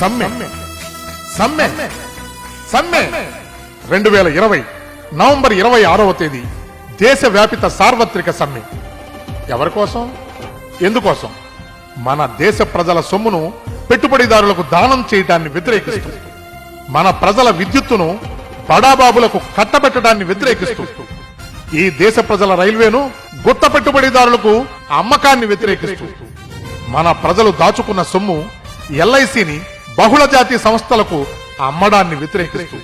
సమ్మె. సమ్మె. సమ్మె. రెండు వేల ఇరవై నవంబర్ ఇరవై ఆరవ తేదీ దేశవ్యాపిత సార్వత్రిక సమ్మె. ఎవరి కోసం? ఎందుకోసం? మన దేశ ప్రజల సొమ్మును పెట్టుబడిదారులకు దానం చేయడాన్ని వ్యతిరేకిస్తూ. మన ప్రజల విద్యుత్తును బడాబాబులకు కట్టబెట్టడాన్ని వ్యతిరేకిస్తూ. ఈ దేశ ప్రజల రైల్వేను గుత్త పెట్టుబడిదారులకు అమ్మకాన్ని వ్యతిరేకిస్తూ. మన ప్రజలు దాచుకున్న సొమ్ము ఎల్ఐసిని బహుళ జాతి సంస్థలకు అమ్మడాన్ని వ్యతిరేకిస్తూ.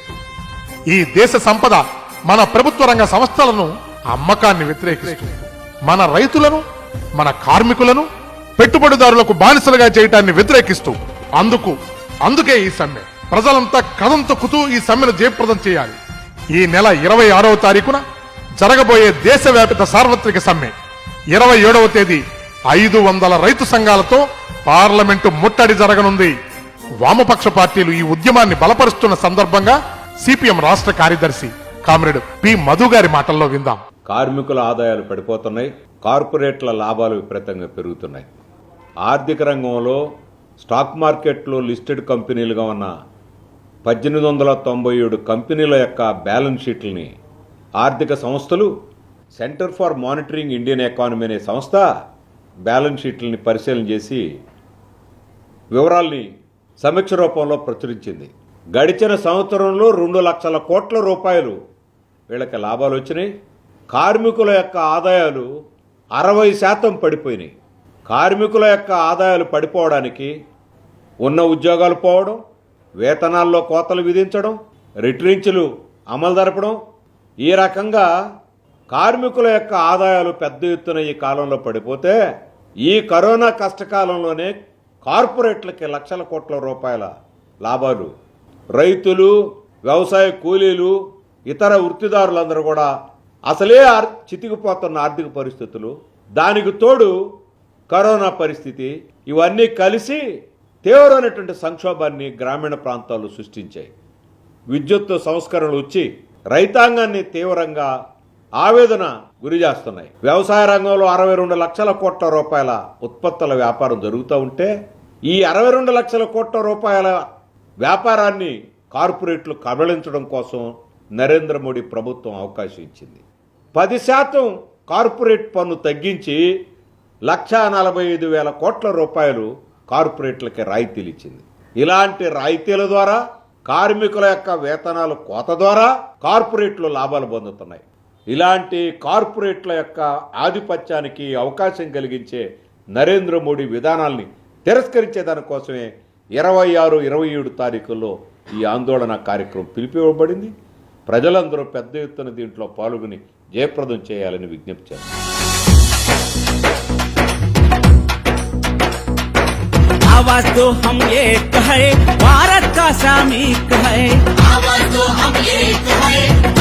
ఈ దేశ సంపద మన ప్రభుత్వ రంగ సంస్థలను అమ్మకాన్ని వ్యతిరేకిస్తూ. మన రైతులను మన కార్మికులను పెట్టుబడిదారులకు బానిసలుగా చేయటాన్ని వ్యతిరేకిస్తూ. అందుకు అందుకే ఈ సమ్మె. ప్రజలంతా కథం తొక్కుతూ ఈ సమ్మెను జయప్రదం చేయాలి. ఈ నెల ఇరవై ఆరవ తారీఖున జరగబోయే దేశవ్యాపిత సార్వత్రిక సమ్మె. ఇరవై ఏడవ తేదీ ఐదు వందల రైతు సంఘాలతో పార్లమెంటు ముట్టడి జరగనుంది. వామపక్ష పార్టీలు ఈ ఉద్యమాన్ని బలపరుస్తున్న సందర్భంగా సిపిఎం రాష్ట్ర కార్యదర్శి కామ్రేడ్ పి మధు గారి మాటల్లో విందాం. కార్మికుల ఆదాయాలు పడిపోతున్నాయి కార్పొరేట్ల లాభాలు విపరీతంగా పెరుగుతున్నాయి. ఆర్థిక రంగంలో స్టాక్ మార్కెట్లో లిస్టెడ్ కంపెనీలుగా ఉన్న పద్దెనిమిది వందల తొంభై ఏడు కంపెనీల యొక్క బ్యాలెన్స్ షీట్లని ఆర్థిక సంస్థలు centre for monitoring Indian economy అనే సంస్థ బ్యాలెన్స్ షీట్లని పరిశీలన చేసి వివరాల్ని సమీక్ష రూపంలో ప్రచురించింది. గడిచిన సంవత్సరంలో రెండు లక్షల కోట్ల రూపాయలు వీళ్ళకి లాభాలు వచ్చినాయి. కార్మికుల యొక్క ఆదాయాలు అరవై శాతం పడిపోయినాయి. కార్మికుల యొక్క ఆదాయాలు పడిపోవడానికి ఉన్న ఉద్యోగాలు పోవడం వేతనాల్లో కోతలు విధించడం రిటరించులు అమలు జరపడం ఈ రకంగా కార్మికుల యొక్క ఆదాయాలు పెద్ద ఎత్తున ఈ కాలంలో పడిపోతే ఈ కరోనా కష్టకాలంలోనే కార్పొరేట్లకి లక్షల కోట్ల రూపాయల లాభాలు. రైతులు వ్యవసాయ కూలీలు ఇతర వృత్తిదారులందరూ కూడా అసలే ఆర్- చితికిపోతున్న ఆర్థిక పరిస్థితులు. దానికి తోడు కరోనా పరిస్థితి. ఇవన్నీ కలిసి తీవ్రమైనటువంటి సంక్షోభాన్ని గ్రామీణ ప్రాంతాలు సృష్టించాయి. విద్యుత్ సంస్కరణలు వచ్చి రైతాంగాన్ని తీవ్రంగా ఆవేదన గురి చేస్తున్నాయి. వ్యవసాయ రంగంలో అరవై రెండు లక్షల కోట్ల రూపాయల ఉత్పత్తుల వ్యాపారం జరుగుతూ ఉంటే ఈ అరవై రెండు లక్షల కోట్ల రూపాయల వ్యాపారాన్ని కార్పొరేట్లు కబళించడం కోసం నరేంద్ర మోడీ ప్రభుత్వం అవకాశం ఇచ్చింది. పది శాతం కార్పొరేట్ పన్ను తగ్గించి లక్షా నలభై ఐదు వేల కోట్ల రూపాయలు కార్పొరేట్లకి రాయితీలు ఇచ్చింది. ఇలాంటి రాయితీల ద్వారా కార్మికుల యొక్క వేతనాలు కోత ద్వారా కార్పొరేట్లు లాభాలు పొందుతున్నాయి. ఇలాంటి కార్పొరేట్ల యొక్క ఆధిపత్యానికి అవకాశం కలిగించే నరేంద్ర మోడీ విధానాల్ని తిరస్కరించే దానికోసమే ఇరవై ఆరు ఇరవై ఏడు తారీఖుల్లో ఈ ఆందోళన కార్యక్రమం పిలిపివ్వబడింది ప్రజలందరూ పెద్ద ఎత్తున దీంట్లో పాల్గొని జయప్రదం చేయాలని విజ్ఞప్తి చేస్తారు आवाज तो हम एक है भारत का सामयिक है आवाज तो हम एक है